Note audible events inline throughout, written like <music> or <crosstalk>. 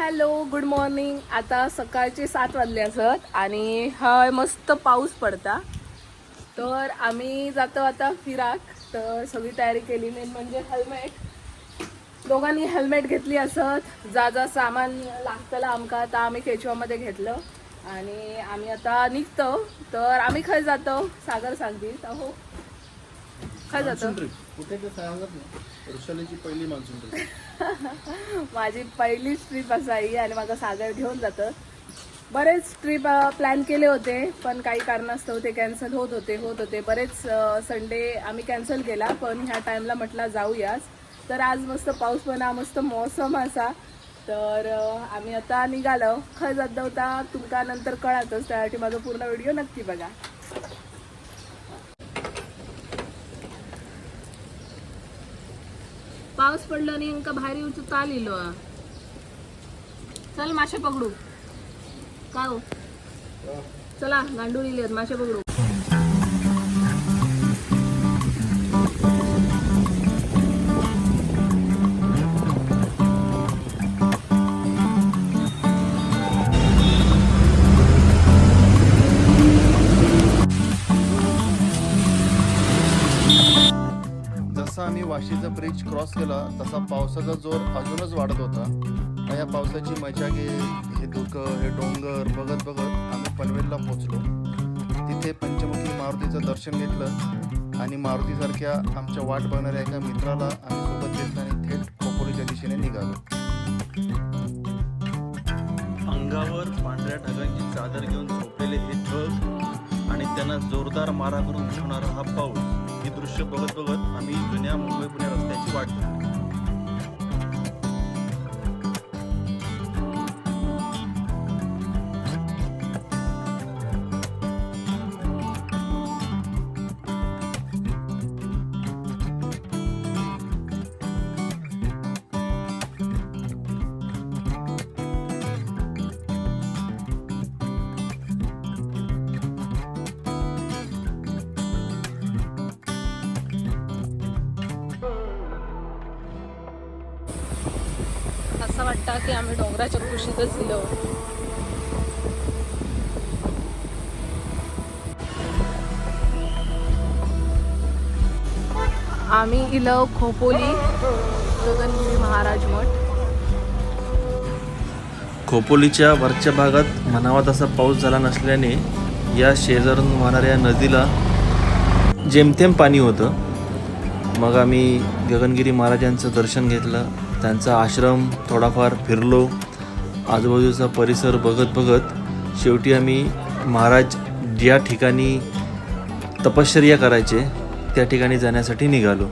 Hello good morning. आता सकाळचे सात वाजले असत आणि हा मस्त पाऊस पडता. तर आम्ही जातो आता फिराक. तर सगळी तयारी केली मेन म्हणजे हेल्मेट. दोघांनी हेल्मेट घेतली असत. जा जा सामान लागतलं आमका. आता आम्ही केचवामध्ये घेतलं. आणि आम्ही आता निघतो. तर आम्ही खंय जातो. सागर सांगतील. हो खंय जातो. कुठे ते सांगत नाही. वृषालीची पहिली मान्सून माझी पहिलीच ट्रिप असाही आणि माझा सागर घेऊन जातं. बरेच ट्रिप प्लॅन केले होते पण काही कारणास्तव ते कॅन्सल होत होते होत होते. बरेच संडे आम्ही कॅन्सल केला पण ह्या टाईमला म्हटला जाऊयाच. तर आज मस्त पाऊस पण हा मस्त मौसम असा. तर आम्ही आता निघालो. खरं जात होता तुमका नंतर कळातच त्यासाठी माझा पूर्ण व्हिडिओ नक्की बघा. पाऊस पडलो आणि इंका बाहेर येऊन चाल इलो. चल मासे पकडू. का हो चला गांडूळ इले मासे पकडू. पाचशेचा ब्रिज क्रॉस केला तसा पावसाचा जोर अजूनच वाढत होता. या पावसाची मजा घे हे धुकं हे डोंगर बघत बघत आम्ही पनवेलला पोचलो तिथे पंचमुखी मारुतीचं दर्शन घेतलं आणि मारुतीसारख्या आमच्या वाट बघणाऱ्या एका मित्राला आम्ही सोबत घेतलं आणि थेट खोपोलीच्या दिशेने निघालो. अंगावर पांढऱ्या ढगांची चादर घेऊन झोपलेले हे ढग आणि त्यांना जोरदार मारा करून ठेवणारा हा पाऊस. दृश्य बघत बघत आम्ही जुन्या मुंबई पुणे रस्त्याची वाट होता की आम्ही डोंगराच्या कुशीतच दिलो आम्ही इलो खोपोली गगनगिरी महाराज मठ. खोपोलीच्या वरच्या भागात म्हणावा तसा पाऊस झाला नसल्याने या शेजारून वाहणाऱ्या नदीला जेमतेम पाणी होतं. मग आम्ही गगनगिरी महाराजांचं दर्शन घेतलं. त्यांचा आश्रम थोडाफार फिरलो. आजूबाजूचा परिसर बघत बघत शेवटी आम्ही महाराज ज्या ठिकाणी तपश्चर्या करायचे त्या ठिकाणी जाण्यासाठी निघालो.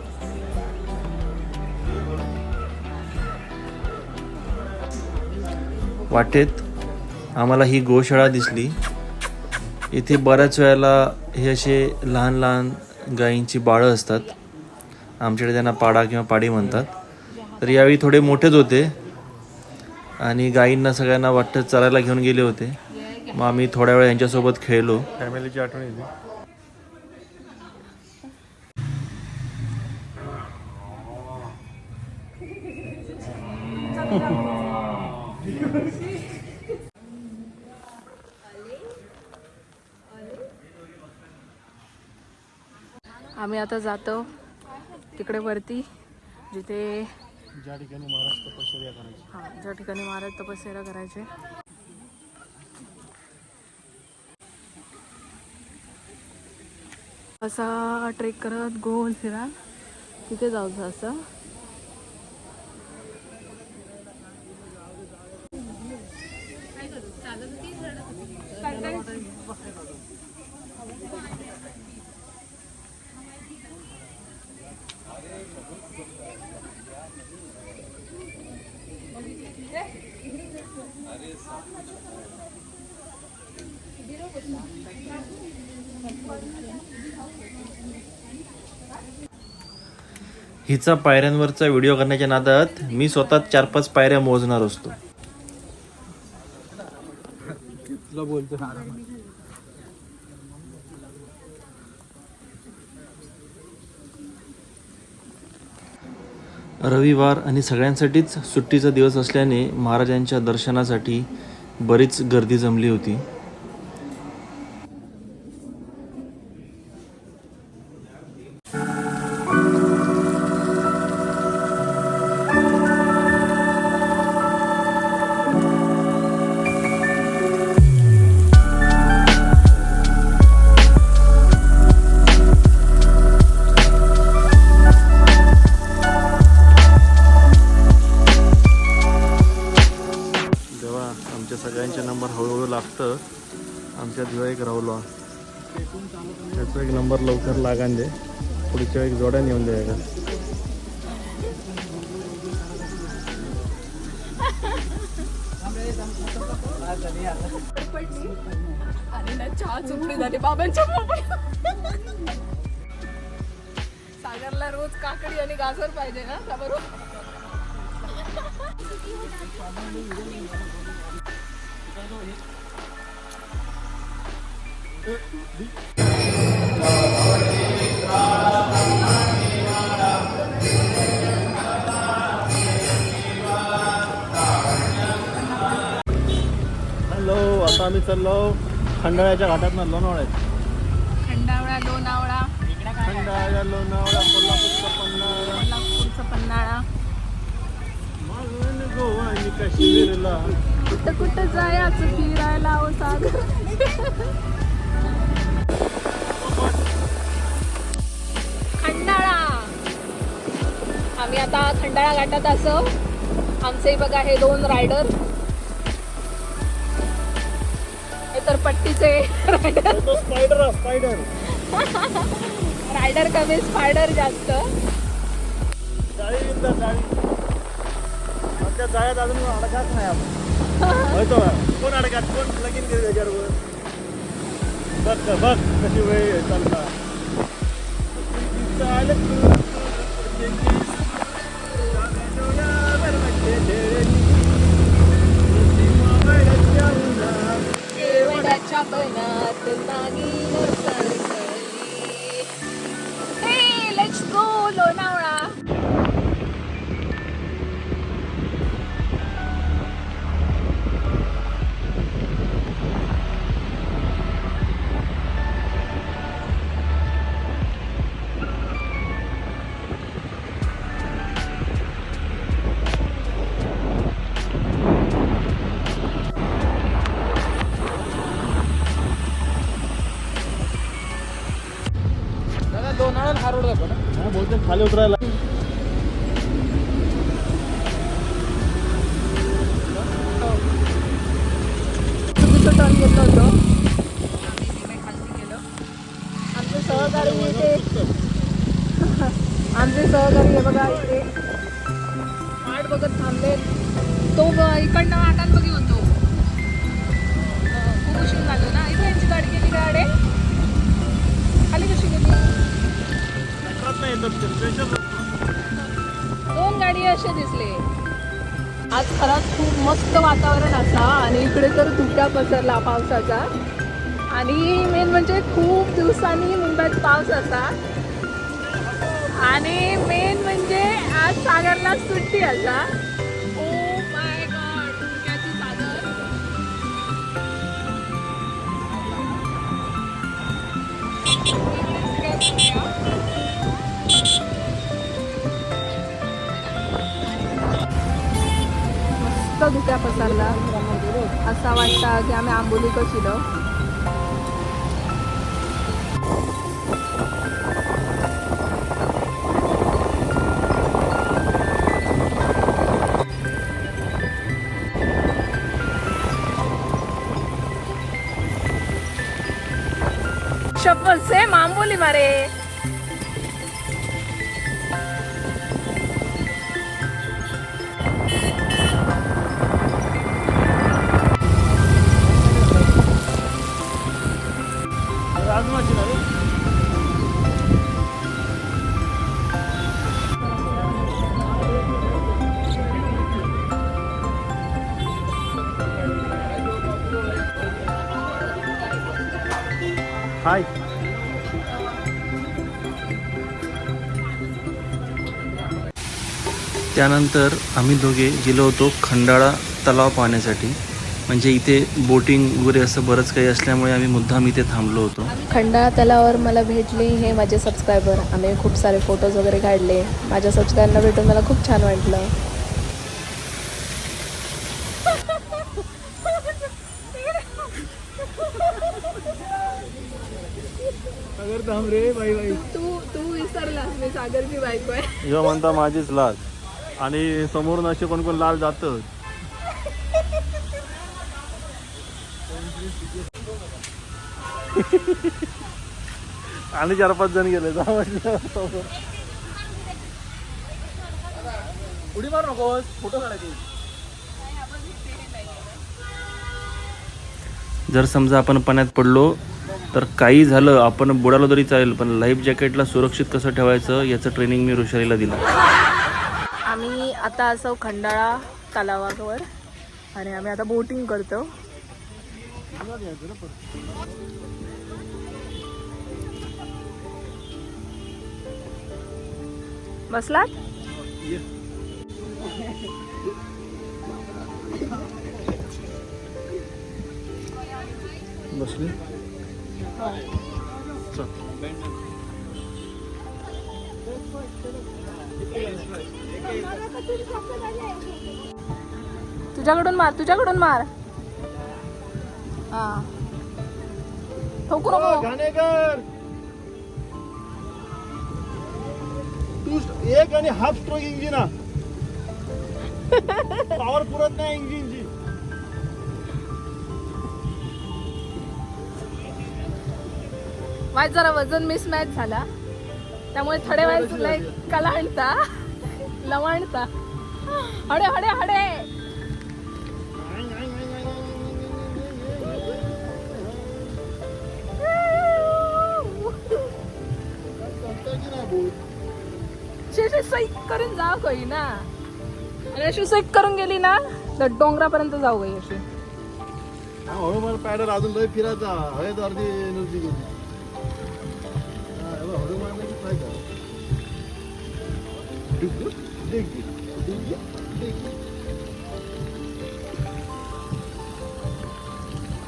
वाटेत आम्हाला ही गोशाळा दिसली. इथे बऱ्याच वेळेला हे असे लहान लहान गायींची बाळं असतात. आमच्याकडे त्यांना पाडा किंवा पाडी म्हणतात. तर यावेळी थोडे मोठेच होते. आणि गायींना सगळ्यांना वाटतं चरायला घेऊन गेले होते. मग आम्ही थोड्या वेळ यांच्यासोबत खेळलो. फॅमिलीची आठवण येते. आम्ही आता जातो तिकडे वरती जिथे ज्या ठिकाणी महाराज तपश्चर्या करायची. हा ज्या ठिकाणी महाराज तपश्चर्या करायचे. असा ट्रेक करत गोल फिरा तिथे जाऊचं असं. हिचा पायऱ्यांवरचा व्हिडिओ करण्याच्या नादात मी स्वतः चार पाच पायऱ्या मोजणार असतो. बोलतो रविवार आणि सगळ्यांसाठीच सुट्टीचा दिवस असल्याने महाराजांच्या दर्शनासाठी बरीच गर्दी जमली होती. लवकर लागान दे पुढच्या एक जोड्या नेऊन द्या का आणि ना चहा चुकली झाली बाबांच्या मोबाईल सागरला रोज काकडी आणि गाजर पाहिजे ना का बरोबर? आता आम्ही चाललो खंडाळ्याच्या घाटात लोणावळ्यात खंडावळा लोणावळा. खंडाळा लोणावळा कोल्हापूरचा पन्हाळा. कोल्हापूरचा पन्हाळा. मालवण गोवा आणि काश्मीरला. कुठं कुठं जायचं फिरायला हो सागर? आता खंडाळा घाटात असो. आमचे बघा हे दोन रायडर तर पट्टीचे रायडर स्पायडर स्पायडर रायडर कमी स्पायडर जास्त. जाळ्यात अजून अडकाच नाही आपण? कोण अडकात? कोण लगीन केलं त्याच्यावर बघ बघ कशी वेळ चालत. केवड्याच्या बनात नागिन सरकली. खाली उतरायला. टर्न घेतलं होतं आमचे सहकारी इथे. आमचे सहकारी हे बघा इथे. बघत थांबले. तो इकडनं वाटात बघ होतो तो. खूप उशीर झालो ना. इथे यांची गाडी गेली गाडी खाली कशी गेली? दोन गाडी असे दिसले. आज खरंच खूप मस्त वातावरण असा आणि इकडे तर धुक्या पसरला पावसाचा. आणि मेन म्हणजे खूप दिवसांनी मुंबईत पाऊस असा. आणि मेन म्हणजे आज सागरला सुट्टी असा. मस्त धुक्या पसरला. असा वाटता की आम्ही आंबोली कशिलो शपथ सेम आंबोली मारे. त्यानंतर आम्ही दोघे गेलो होतो खंडाळा तलाव पाहण्यासाठी. म्हणजे इथे बोटिंग वगैरे असं बरंच काही असल्यामुळे आम्ही मुद्दाम इथे थांबलो होतो. खंडा तलावर मला भेटले हे माझे सबस्क्रायबर आम्ही खूप सारे फोटोज वगैरे काढले. माझ्या सबस्क्रायबरना भेटून मला खूप छान वाटलं. तू तू विसरलास मी सागरची बायको आहे. म्हणता माझीच लाल आणि समोरून असे कोण कोण लाल जात. आणि चार पाच जण गेले. जा म्हटलं उडी मार नको फोटो काढायचे. जर समजा आपण पाण्यात पडलो तर काही झालं आपण बुडालो तरी चालेल पण लाईफ जॅकेटला सुरक्षित कसं ठेवायचं याचं ट्रेनिंग मी ऋषालीला दिलं. आम्ही आता असं खंडाळा तलावावर आणि आम्ही आता बोटिंग करतो. बसलात? बसली. तुझ्याकडून मार तुझ्याकडून मार. हा. ठोकू नको. घाणेकर! एक आणि हाफ स्ट्रोक इंजिन हा. पॉवर पुरत नाही इंजिनची वाईट जरा वजन मिसमॅच झाला. त्यामुळे थोडे वेळ तुला एक कलांडता लवणचा हडे हडे हडे. शेषे सैक करून जाव काही ना? आणि अशी सैक करून गेली ना तर डोंगरापर्यंत जाऊ गई अशी? हळू मला पॅडल अजून लय फिरायचा. हळे तर अर्धी एनर्जी गेली. हळू मारण्याची try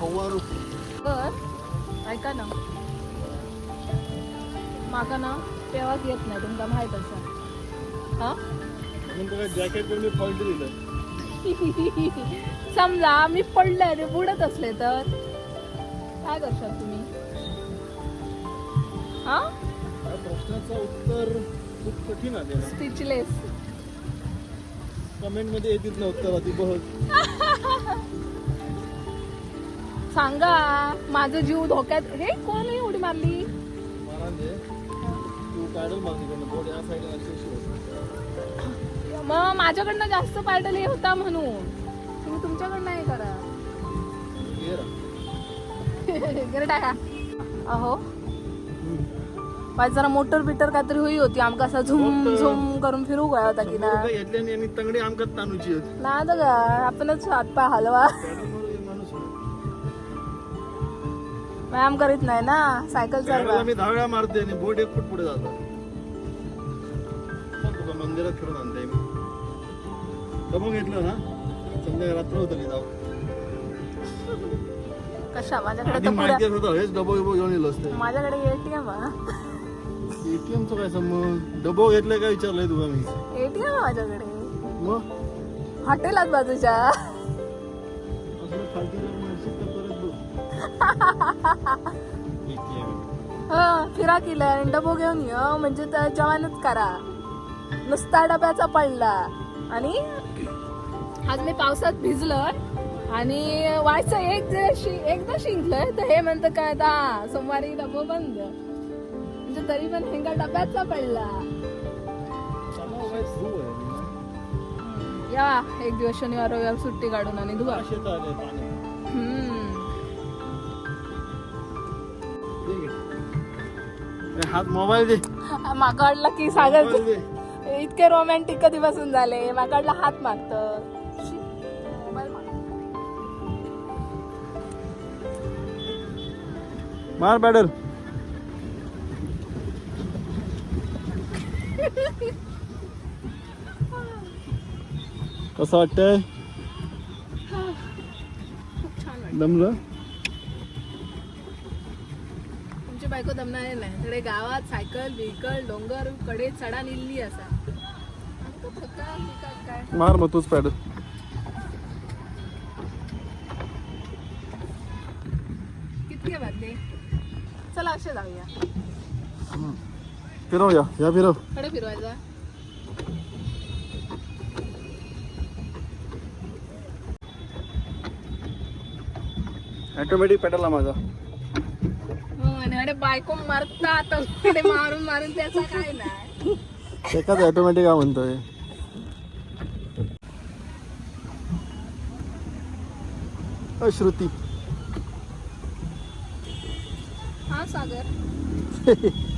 फवारू. ऐका ना. माका ना तेव्हाच येत नाही तुमका माहीत असं हा? म्हणून तुला जॅकेट मी फॉल्ट दिलं समजा मी पडले आणि बुडत असले तर? काय करशाल तुम्ही? हा? या प्रश्नाचं उत्तर खूप कठीण आहे. स्पीचलेस कमेंटमध्ये येतीच ना उत्तर आधी बघ सांगा माझा जीव धोक्यात हे कोण आहे उडी मारली? तू बोट या अशी मग माझ्याकडनं जास्त पायडल हे होता म्हणून. तुम्ही तुमच्याकडनं हे करा. <laughs> गेलं टाका. अहो पाच जरा मोटर बिटर काहीतरी होई होती. आमका असं झुम झुम करून फिरू गया होता की ना. तंगडी आमकाच ताणूची आहेत ना तर का आपणच हातपाय हलवा. व्यायाम करीत नाही ना सायकल चालवा. आम्ही दहा वेळा मारते आणि बोट एक फूट पुढे जातो. मंदिरात फिरून आणते मी. डबो घेतलं ना? संध्याकाळी रात्र होतं मी जाऊ. कशा माझ्याकडे तर माहिती पुढे होतं हेच डबो बिबो घेऊन येलो असते माझ्याकडे एटीएम एटीएमचं काय संबंध? डबो घेतलंय काय विचारलंय तुला मी एटीएम माझ्याकडे. मग? हॉटेलात बाजूच्या. असं फालतू मानसिक तर परत बघ. ATM. हा फिरा केलं आणि डबो घेऊन ये म्हणजे त्या जवानच करा. नुसता डब्याचा पडला. आणि आज मी पावसात भिजलोय. आणि व्हायचं एक जे शि- एकदा शिंकलंय तर हे म्हणतं काय आता? सोमवारी डबो बंद. म्हणजे तरी पण हेंगा डब्याचा पडला. या एक दिवस शनिवार रविवार सुट्टी काढून आणि धुवा. हात मोबाईल दे. माका वाटलं की सागर इतके रोमॅन्टिक कधीपासून झाले? माका वाटलं हात मागत. मार पॅडल कसं वाटतंय? खूप छान वाटतं दमलं? तुमची बायको दमणार नाही. तिकडे गावात सायकल व्हेकल डोंगरकडे चढा निल्ली असा. काय? मार मग तूच पॅड कितके वाजले? चला असे जाऊया. फिरव या या फिरव. कडे फिरवायचा. ऑटोमॅटिक पेटला माझा. हो अरे बायको मारतात. मारून मारून त्याचा काय नाही. एकाच ऑटोमॅटिक हा म्हणतोय. श्रुती. हा सागर. <laughs>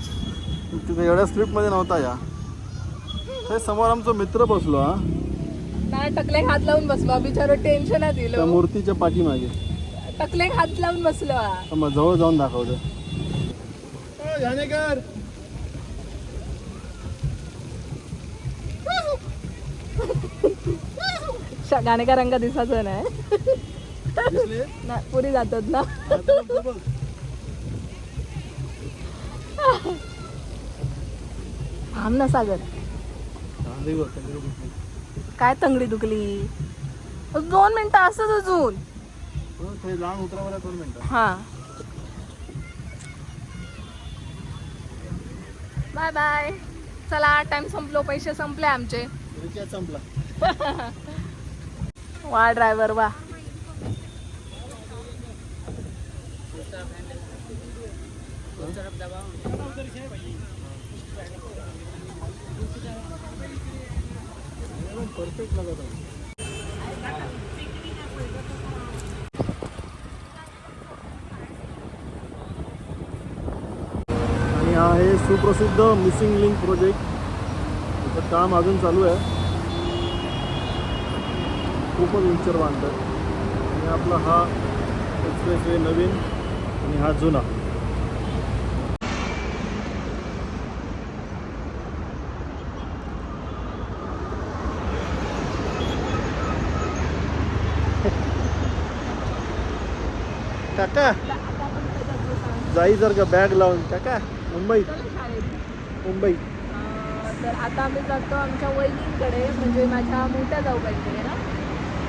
तिथे एवढ्या स्क्रिप्टमध्ये नव्हता या. ते समोर आमचा मित्र बसलो हा. नाही टकले हात लावून बसलो. बिचारो टेन्शन त्या दिलो मूर्तीच्या पाठीमागे. टकले हात लावून बसलो हा. तर मग जवळ जाऊन दाखवतो जाणेकर श- गाणेकरांका दिसायचं नाही. दिसले? नाही, पुरी जातात ना. थांब ना सागर काय तंगडी दुखली? दोन मिनिटं असत अजून. हा. बाय बाय चला टाइम संपलो पैसे संपले आमचे. रिचार्ज <laughs> संपला वा ड्रायव्हर वा. परफेक्ट लागत आहे आणि हा आहे सुप्रसिद्ध मिसिंग लिंक प्रोजेक्ट त्याचं काम अजून चालू आहे. खूपच विचार बांधतात आणि आपला हा एक्सप्रेस वे नवीन आणि हा जुना. काका जाई जर का बॅग लावून काका मुंबई. मुंबई. तर आता आम्ही जातो आमच्या वहिनींकडे म्हणजे माझ्या मोठ्या जाऊबाईंकडे ना.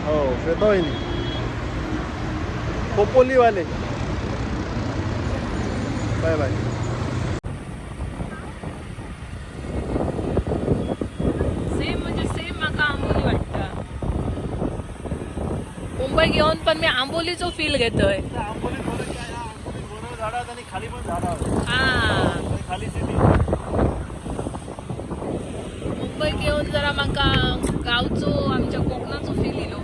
हो श्वेतावहिनी खोपोलीवाले. बाय बाय सेम म्हणजे सेम म्हाका आंबोली वाटतं मुंबई घेऊन पण मी आंबोलीचो फील घेतोय. खाली पण हा. खाली सिटी मुंबई घेऊन जरा म्हाका गावचो आमच्या कोकणाचो फील येलो.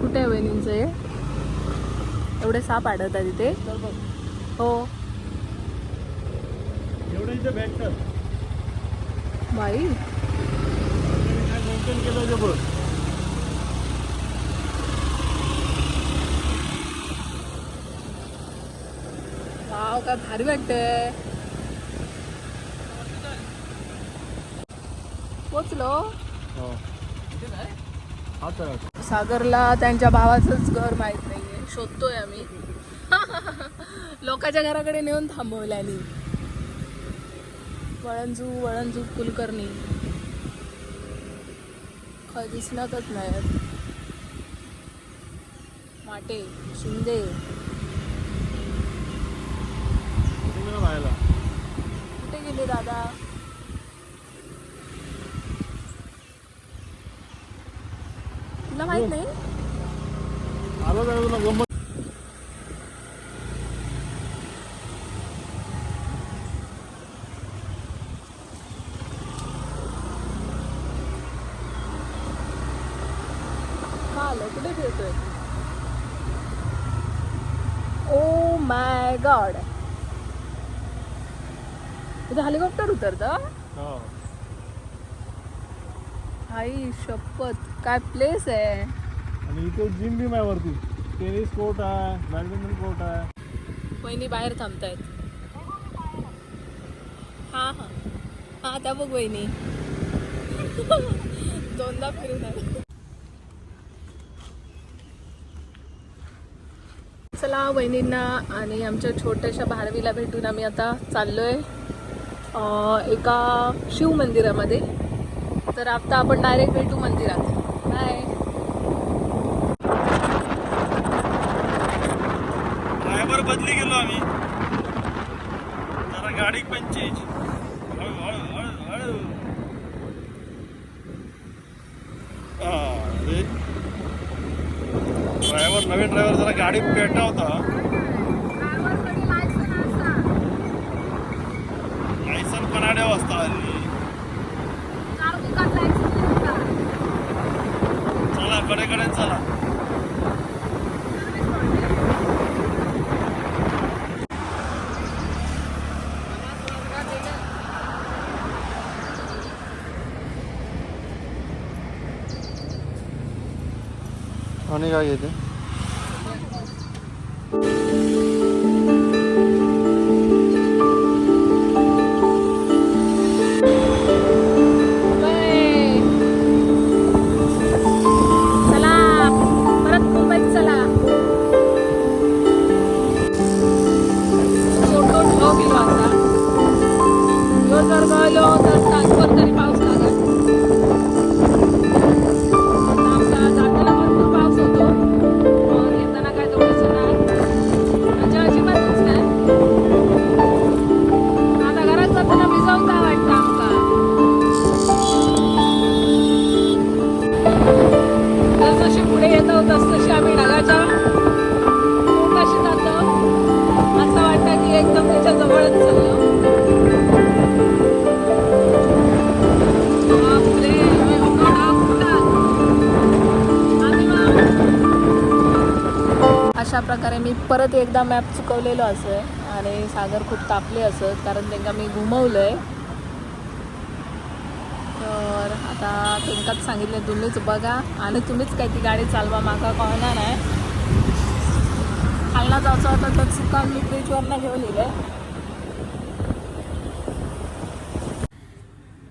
कुठे आहे वहिनींचं हे? एवढे साप आढळतात हो. इथे भेटतात बाई. वाव काय भारी वाटतंय. पोचलो. हो. हा सागरला त्यांच्या भावाचंच घर माहीत नाहीये शोधतोय आम्ही. <laughs> लोकांच्या घराकडे नेऊन थांबवल्यानी वळणजू वळणजू कुलकर्णी. खय दिसणारच नाही माटे शिंदे. कुठे गेले दादा? तुला माहीत नाही? आलो तर तुला गंमत कुठे फिरतोय ओ माय गॉड इथे हेलिकॉप्टर उतरतं. हो. आई शपथ. काय प्लेस आहे? आणि इथे जिम बिम आहे वरती टेनिस कोर्ट आहे बॅडमिंटन कोर्ट आहे. वहिनी बाहेर थांबतायत. हा हा. हा त्या बघ वहिनी. दोनदा फिरून आले. चला वहिनींना आणि आमच्या छोट्याशा भारवीला भेटून आम्ही आता चाललोय आहे एका शिव मंदिरामध्ये. तर आता आपण डायरेक्ट भेटू मंदिरात. बाय ड्रायव्हर बदली गेलो आम्ही. जरा गाडी पण चेंज हळू ड्रायव्हर नवीन ड्रायव्हर जरा गाडी पेटा होता. लायसन पनाड्या वाजता हल्ली चला कडे कडे चला. आणि काय घेते चला परत एकदा मॅप चुकवलेलो असं आणि सागर खूप तापले असत कारण त्यांना मी घुमवलंय. तर आता त्यांनाच सांगितलं तुम्हीच बघा आणि तुम्हीच काय ती गाडी चालवा माका कळणार नाही खालना जायचं होतं तर चुका मी ब्रिजवरनं घेऊन येईल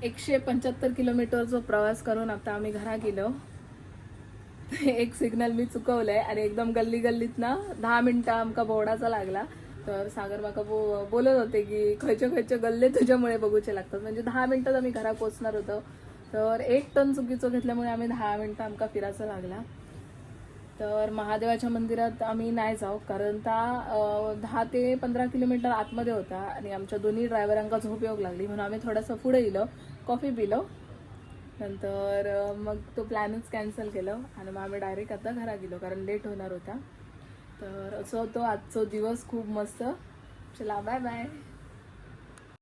एकशे पंच्याहत्तर किलोमीटर जो प्रवास करून आता आम्ही घरा गेलो. <laughs> एक सिग्नल मी चुकवलंय आणि एकदम गल्ली गल्लीत ना दहा मिनिटं आमका बोर्डाचा लागला. तर सागर माका बो बोलत होते की खयचे खयचे गल्ले तुझ्यामुळे बघूचे लागतात. म्हणजे दहा मिनिटात आम्ही घरा पोचणार होतो. तर एक टन चुकीचं घेतल्यामुळे आम्ही दहा मिनिटं आमका फिरायचा लागला. तर महादेवाच्या मंदिरात आम्ही नाही जाऊ कारण त्या दहा ते पंधरा किलोमीटर आतमध्ये होता आणि आमच्या दोन्ही ड्रायव्हरांका झोप येऊक लागली. म्हणून आम्ही थोडंसं पुढे गेलो कॉफी पिलो. नंतर मग तो प्लॅनच कॅन्सल केलं आणि मग आम्ही डायरेक्ट आता घरा गेलो कारण लेट होणार होता. तर असं होतो आजचा दिवस खूप मस्त. चला बाय बाय